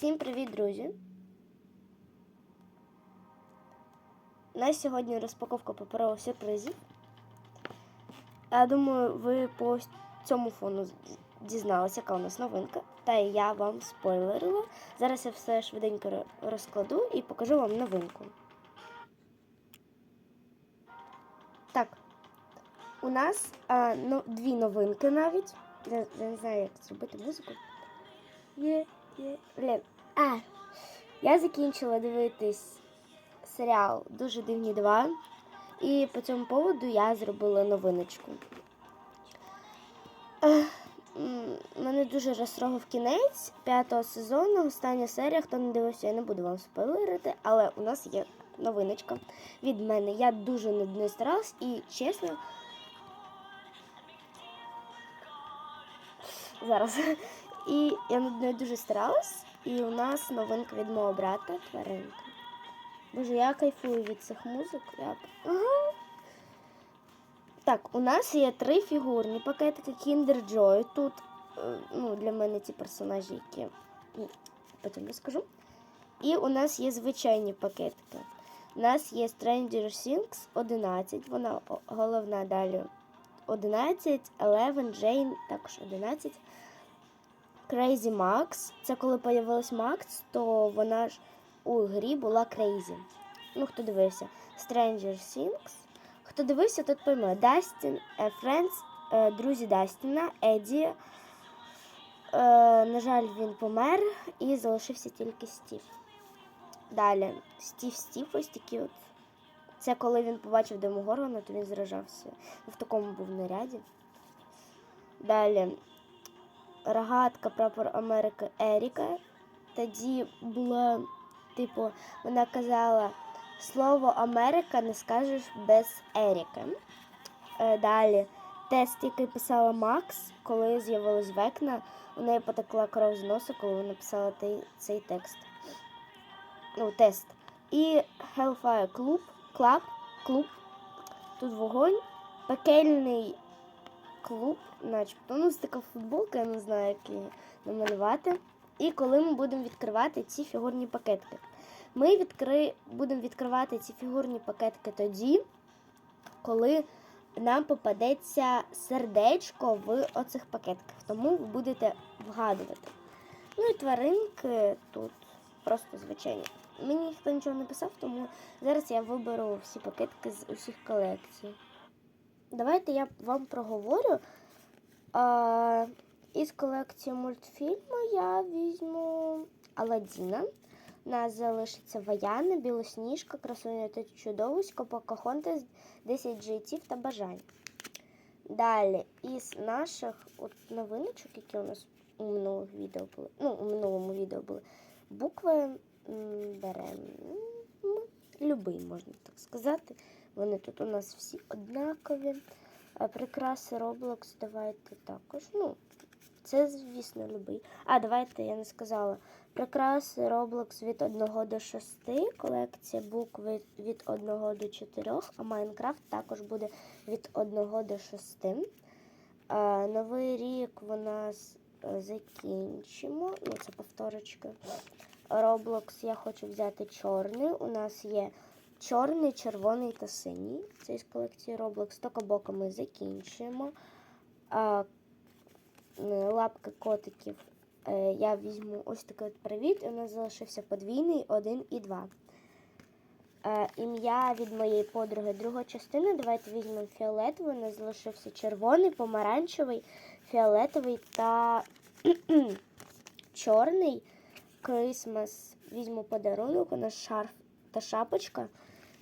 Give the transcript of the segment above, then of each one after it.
Всім привіт, друзі! У нас сьогодні розпаковка паперових сюрпризів. Я думаю, ви по цьому фону дізналися, яка у нас новинка. Та я вам спойлерила. Зараз я все швиденько розкладу і покажу вам новинку. Так, у нас а, ну, дві новинки навіть. Я, я не знаю, як зробити музику. Є. А, я закінчила дивитись серіал Дуже дивні 2. І по цьому поводу я зробила новиночку. Мене дуже розтрогав кінець п'ятого сезону. Остання серія. Хто не дивився, я не буду вам спойлерити, але у нас є новиночка від мене. Я дуже над нею старалась і чесно. Зараз. І я над нею дуже старалась. І у нас новинка від мого брата тваринка. Боже, я кайфую від цих музик. Я... Ага. Так, у нас є три фігурні пакетики Kinder Joy. Тут е, ну, для мене ці персонажі, які ну, потім розкажу. І у нас є звичайні пакетики. У нас є Stranger Things 11, вона головна далі 11, Eleven, Jane також 11. Crazy Max. Це коли появилась Макс, то вона ж у грі була Crazy. Ну, хто дивився? Stranger Things. Хто дивився, тот пойме. Дастін, е, Френдс, е, друзі Дастіна, Еді. Е, на жаль, він помер і залишився тільки Стів. Далі, Стів Стів, ось такі от. Це коли він побачив Демогоргона, то він зражався. В такому був наряді. Далі. Рогатка прапор Америки Еріка. Тоді була, типу, вона казала, слово Америка не скажеш без Еріка. Е, далі. Тест, який писала Макс, коли з'явилась векна, у неї потекла кров з носа, коли вона писала цей текст. Ну, тест. І Hellfire Club, Club, клуб. Тут вогонь. Пекельний клуб, начебто. Ну, така футболка, я не знаю, як її намалювати. І коли ми будемо відкривати ці фігурні пакетики. Ми відкри... будемо відкривати ці фігурні пакетики тоді, коли нам попадеться сердечко в оцих пакетках. Тому ви будете вгадувати. Ну і тваринки тут просто звичайні. Мені ніхто нічого не писав, тому зараз я виберу всі пакетики з усіх колекцій. Давайте я вам проговорю. А, із колекції мультфільму я візьму Аладдіна. У нас залишиться Ваяна, Білосніжка, Красуня та Чудовисько, Покахонтас, 10 життів та бажань. Далі, із наших от новиночок, які у нас у минулих відео були, ну, у минулому відео були, букви беремо любий, можна так сказати. Вони тут у нас всі однакові. Прикраси Roblox давайте також. Ну, це, звісно, любий. А, давайте я не сказала. Прикраси Roblox від 1 до 6, колекція букв від- від 1 до 4, а Майнкрафт також буде від 1 до 6. А, Новий рік у нас е, закінчимо. Ну, це повторочка. Roblox я хочу взяти чорний. У нас є чорний, червоний та синій. Це із колекції Roblox. Токабока ми закінчуємо. А, лапки котиків е, я візьму ось такий от привіт. У нас залишився подвійний 1 і 2. Е, ім'я від моєї подруги друга частина. Давайте візьмемо фіолетовий. У нас залишився червоний, помаранчевий, фіолетовий та чорний. Крисмас візьму подарунок. У нас шарф та шапочка.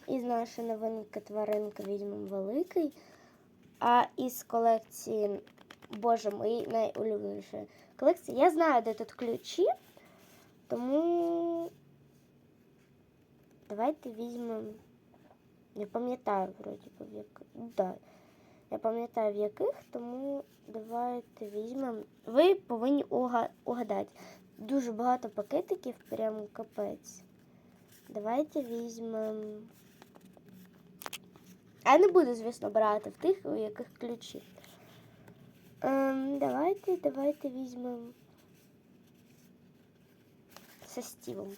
Із нашої новинки тваринки візьмемо великий. А із колекції, боже, моєї найулюбленішої колекції. Я знаю, де тут ключі, тому давайте візьмемо. Я пам'ятаю, вроді би, в яких. Да. Я пам'ятаю в яких, тому давайте візьмемо. Ви повинні угадати. Дуже багато пакетиків, прям капець. Давайте візьмемо. Я не буду, звісно, брати в тих, у яких ключі. Ем, давайте, давайте візьмемо. со Стівом.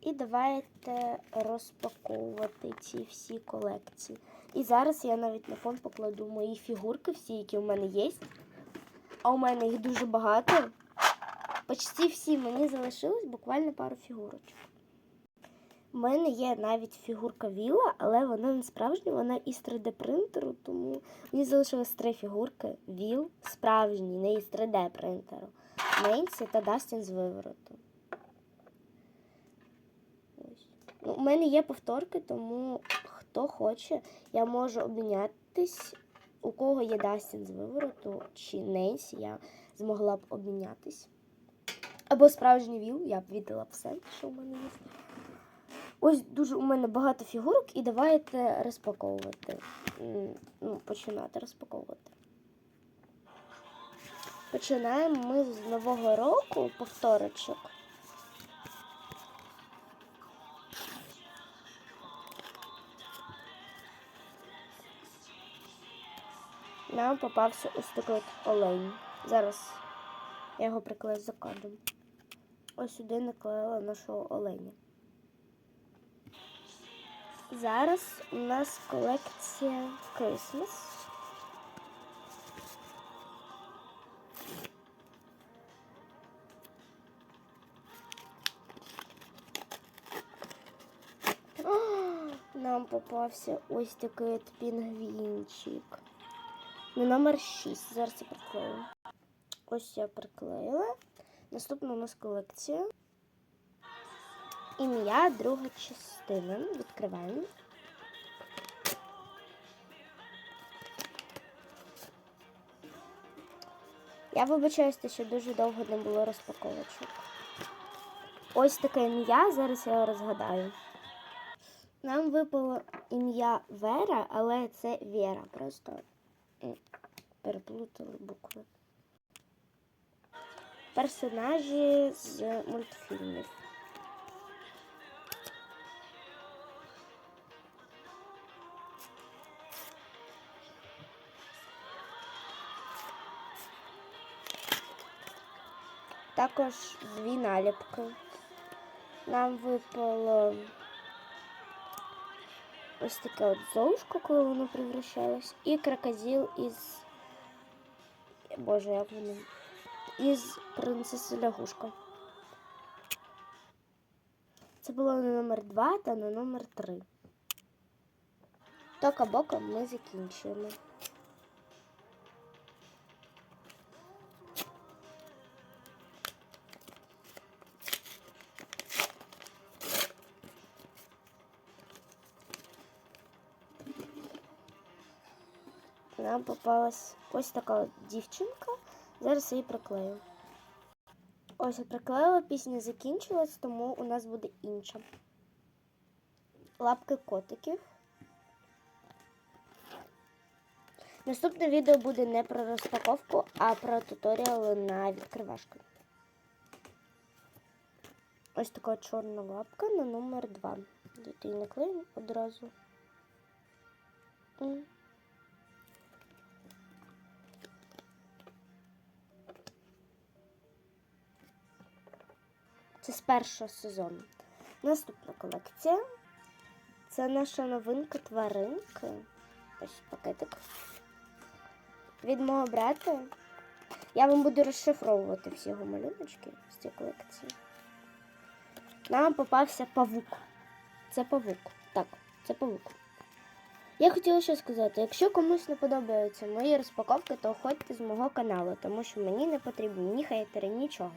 І давайте розпаковувати ці всі колекції. І зараз я навіть на фон покладу мої фігурки, всі, які у мене є. А у мене їх дуже багато. Почти всі мені залишилось буквально пару фігурочок. У мене є навіть фігурка Віла, але вона не справжня, вона із 3D принтеру, тому мені залишилось три фігурки. Віл справжній, не із 3D принтеру. Ненсі та Дастін з вивороту. Ось. Ну, у мене є повторки, тому хто хоче, я можу обмінятись. У кого є Дастін з вивороту чи Ненсі, я змогла б обмінятись. Або справжній віл, я б віддала все, що в мене є. Ось дуже у мене багато фігурок, і давайте розпаковувати. Ну, починати розпаковувати. Починаємо ми з нового року повторочок. Нам попався ось такий олень. Зараз я його приклею за кадром. Ось сюди наклеїла нашого оленя. Зараз у нас колекція Christmas. Нам попався ось такий от пінгвінчик. Ну, номер 6. Зараз я приклею. Ось я приклеїла. Наступна у нас колекція. Ім'я, друга частина. Відкриваємо. Я вибачаюсь, те, що дуже довго не було розпаковочок. Ось таке ім'я, зараз я його розгадаю. Нам випало ім'я Вера, але це Вера. Просто переплутали букви. Персонажі з мультфільмів. Також дві наліпки. Нам випало ось таке от золушко, коли воно превращалось, і крокодил із. Боже, як воно? Із принцеси лягушка. Це було на номер 2 та на номер 3. Тока боком ми закінчуємо. Нам попалась ось така дівчинка. Зараз я її приклею. Ось я приклеїла, пісня закінчилась, тому у нас буде інша. Лапки котиків. Наступне відео буде не про розпаковку, а про туторіал на відкривашку. Ось така чорна лапка на номер 2. Тут її наклеїмо одразу. З першого сезону. Наступна колекція. Це наша новинка тваринки. Ось пакетик. Від мого брата. Я вам буду розшифровувати всі його малюночки з цієї колекції. Нам попався павук. Це павук. Так, це павук. Я хотіла ще сказати, якщо комусь не подобаються мої розпаковки, то ходьте з мого каналу, тому що мені не потрібні ні хейтери, нічого.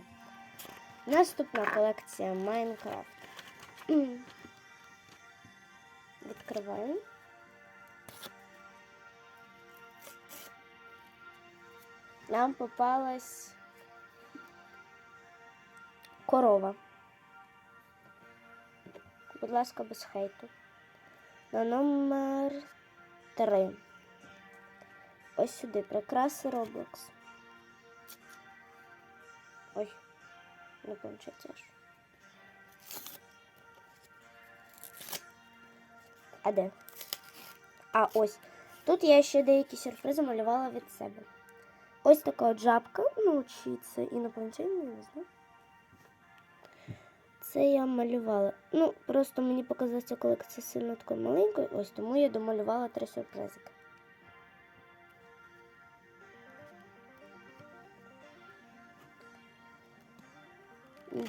Наступна колекція Майнкрафт. Відкриваємо. Нам попалась корова. Будь ласка, без хейту. На номер 3. Ось сюди. Прикраси Roblox. Не получается аж. А де? А ось. Тут я ще деякі сюрпризи малювала від себе. Ось така от жабка. Ну, чи це інопланетянин, не знаю. Це я малювала. Ну, просто мені показалася колекція сильно такою маленькою, ось тому я домалювала три сюрпризики.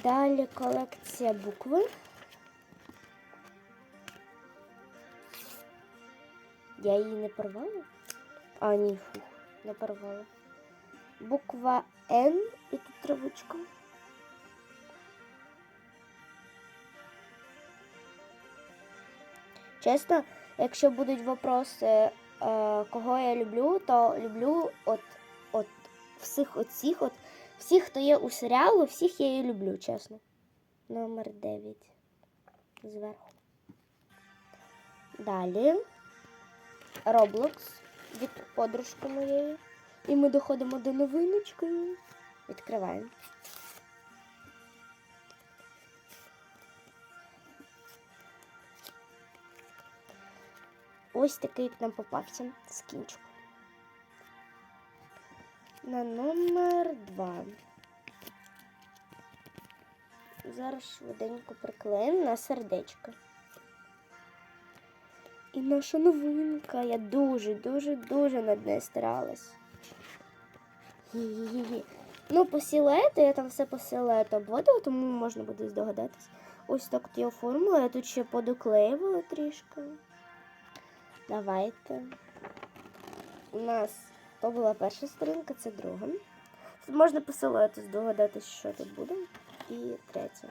Далі колекція букви. Я її не порвала? А, ні, фух, не порвала. Буква Н і тут травичка. Чесно, якщо будуть вопроси, е, кого я люблю, то люблю от, от всіх оцих, от всіх, хто є у серіалу, всіх я і люблю, чесно. Номер 9. Зверху. Далі. Roblox від подружки моєї. І ми доходимо до новиночки. Відкриваємо. Ось такий нам попався скінчик. На номер два. Зараз швиденько приклеїмо на сердечко. І наша новинка. Я дуже, дуже, дуже над нею старалась. Ну, по силуету, я там все по силуету обводила, тому можна буде здогадатись. Ось так от я оформила, я тут ще подоклеювала трішки. Давайте. У нас то була перша сторінка, це друга. Можна по силуету здогадатись, що тут буде. І третя.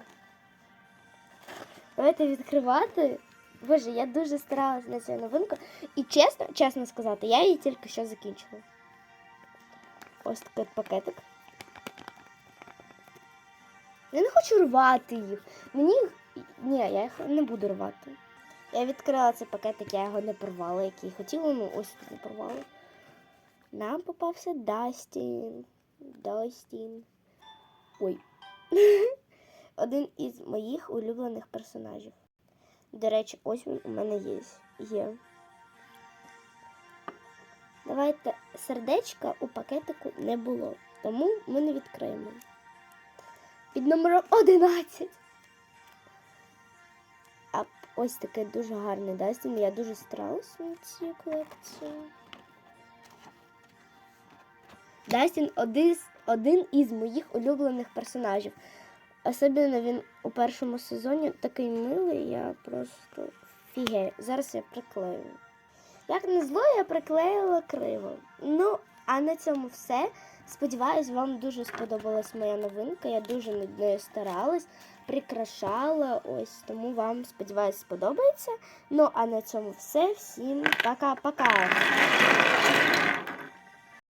Давайте відкривати. Боже, я дуже старалась на цю новинку. І чесно, чесно сказати, я її тільки що закінчила. Ось такий пакетик. Я не хочу рвати їх. Мені. Ні, я їх не буду рвати. Я відкрила цей пакетик, я його не порвала, який хотіла, ну ось не порвала. Нам попався Дастін. Дастін. Ой. Один із моїх улюблених персонажів. До речі, ось він у мене є. є. Давайте сердечка у пакетику не було, тому ми не відкриємо. Під номером 11. А ось такий дуже гарний Дастін. Я дуже старалась на цю колекцію. Дастін один, один із моїх улюблених персонажів. Особливо він у першому сезоні такий милий, я просто фігею. Зараз я приклею. Як не зло, я приклеїла криво. Ну, а на цьому все. Сподіваюсь, вам дуже сподобалась моя новинка. Я дуже над нею старалась, прикрашала. Ось тому вам, сподіваюсь, сподобається. Ну, а на цьому все. Всім пока-пока.